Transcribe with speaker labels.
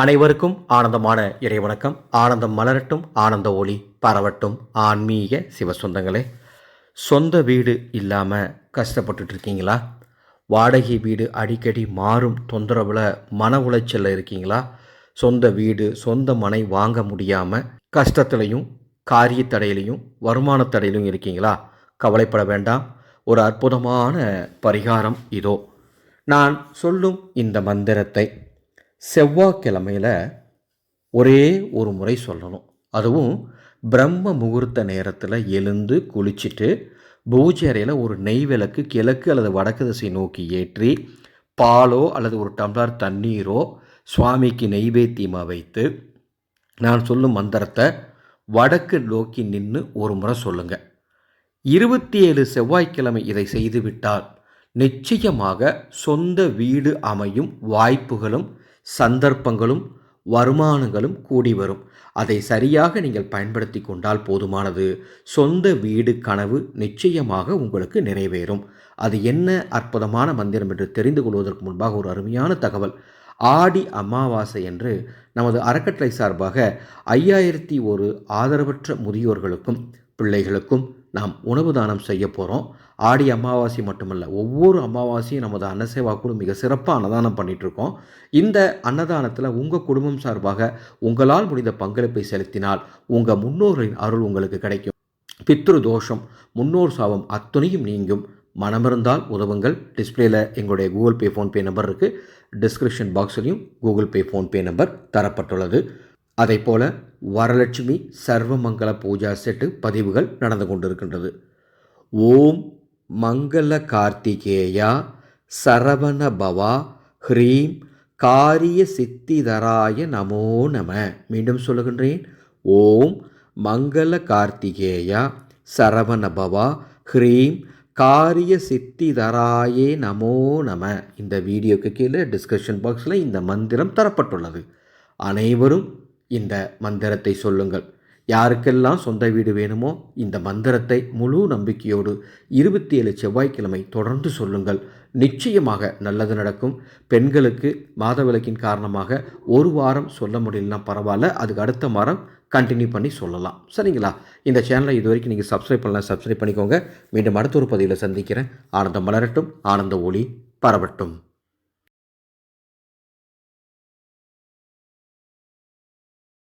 Speaker 1: அனைவருக்கும் ஆனந்தமான இறைவணக்கம். ஆனந்தம் மலரட்டும் ஆனந்த ஒளி பரவட்டும். ஆன்மீக சிவ சொந்தங்களே சொந்த வீடு இல்லாமல் கஷ்டப்பட்டுட்டு இருக்கீங்களா? வாடகை வீடு அடிக்கடி மாறும் தொந்தரவில் மன உளைச்சலில் இருக்கீங்களா? சொந்த வீடு சொந்த மனை வாங்க முடியாமல் கஷ்டத்துலையும் காரிய தடையிலையும் வருமான தடையிலையும் இருக்கீங்களா? கவலைப்பட வேண்டாம். ஒரு அற்புதமான பரிகாரம் இதோ. நான் சொல்லும் இந்த மந்திரத்தை செவ்வாய்க்கிழமையில் ஒரே ஒரு முறை சொல்லணும். அதுவும் பிரம்ம முகூர்த்த நேரத்தில் எழுந்து குளிச்சுட்டு பூஜை அறையில் ஒரு நெய் விளக்கு கிழக்கு அல்லது வடக்கு திசை நோக்கி ஏற்றி பாலோ அல்லது ஒரு டம்ளர் தண்ணீரோ சுவாமிக்கு நெய்வேத்தியமாக வைத்து நான் சொல்லும் மந்திரத்தை வடக்கு நோக்கி நின்று ஒரு முறை சொல்லுங்கள் இருபத்தி ஏழு செவ்வாய்க்கிழமை இதை செய்துவிட்டால் நிச்சயமாக சொந்த வீடு அமையும் வாய்ப்புகளும் சந்தர்ப்பங்களும் வருமானங்களும் கூடி வரும். அதை சரியாக நீங்கள் பயன்படுத்தி கொண்டால் போதுமானது. சொந்த வீடு கனவு நிச்சயமாக உங்களுக்கு நிறைவேறும். அது என்ன அற்புதமான மந்திரம் என்று தெரிந்து கொள்வதற்கு முன்பாக ஒரு அருமையான தகவல். ஆடி அமாவாசை என்று நமது அறக்கட்டளை சார்பாக ஐயாயிரத்தி ஒரு ஆதரவற்ற முதியோர்களுக்கும் பிள்ளைகளுக்கும் நாம் உணவு தானம் செய்ய போகிறோம் ஆடி அமாவாசை மட்டுமல்ல ஒவ்வொரு அமாவாசையும் நமது அன்னசேவா குழு மிக சிறப்பாக அன்னதானம் பண்ணிகிட்ருக்கோம் இந்த அன்னதானத்தில் உங்கள் குடும்பம் சார்பாக உங்களால் முடிந்த பங்களிப்பை செலுத்தினால் உங்கள் முன்னோர்களின் அருள் உங்களுக்கு கிடைக்கும். பித்ரு தோஷம் முன்னோர் சாபம் அத்துணையும் நீங்கும். மனமிருந்தால் உதவுங்கள். டிஸ்பிளேல எங்களுடைய கூகுள் பே ஃபோன்பே நம்பர் இருக்குது டிஸ்கிரிப்ஷன் பாக்ஸ்லையும் கூகுள் பே ஃபோன்பே நம்பர் தரப்பட்டுள்ளது. அதை போல வரலட்சுமி சர்வமங்கல பூஜா செட்டு பதிவுகள் நடந்து கொண்டிருக்கின்றது. ஓம் மங்கள கார்த்திகேயா சரவண பவா ஹ்ரீம் காரிய சித்திதராய நமோ நம. மீண்டும் சொல்லுகின்றேன். ஓம் மங்கள கார்த்திகேயா சரவண பவா ஹ்ரீம் காரிய சித்திதராயே நமோ நம. இந்த வீடியோக்கு கீழே டிஸ்கஷன் பாக்ஸில் இந்த மந்திரம் தரப்பட்டுள்ளது. அனைவரும் இந்த மந்திரத்தை சொல்லுங்கள். யாருக்கெல்லாம் சொந்த வீடு வேணுமோ இந்த மந்திரத்தை முழு நம்பிக்கையோடு இருபத்தி ஏழு செவ்வாய்க்கிழமை தொடர்ந்து சொல்லுங்கள். நிச்சயமாக நல்லது நடக்கும். பெண்களுக்கு மாதவிலக்கின் காரணமாக ஒரு வாரம் சொல்ல முடியலனா பரவாயில்ல. அதுக்கு அடுத்த வாரம் கண்டினியூ பண்ணி சொல்லலாம். சரிங்களா? இந்த சேனலை இது வரைக்கும் நீங்கள் சப்ஸ்கிரைப் பண்ணலாம் சப்ஸ்கிரைப் பண்ணிக்கோங்க. மீண்டும் அடுத்த ஒரு பதிவில் சந்திக்கிறேன். ஆனந்தம் மலரட்டும். ஆனந்த ஒளி பரவட்டும்.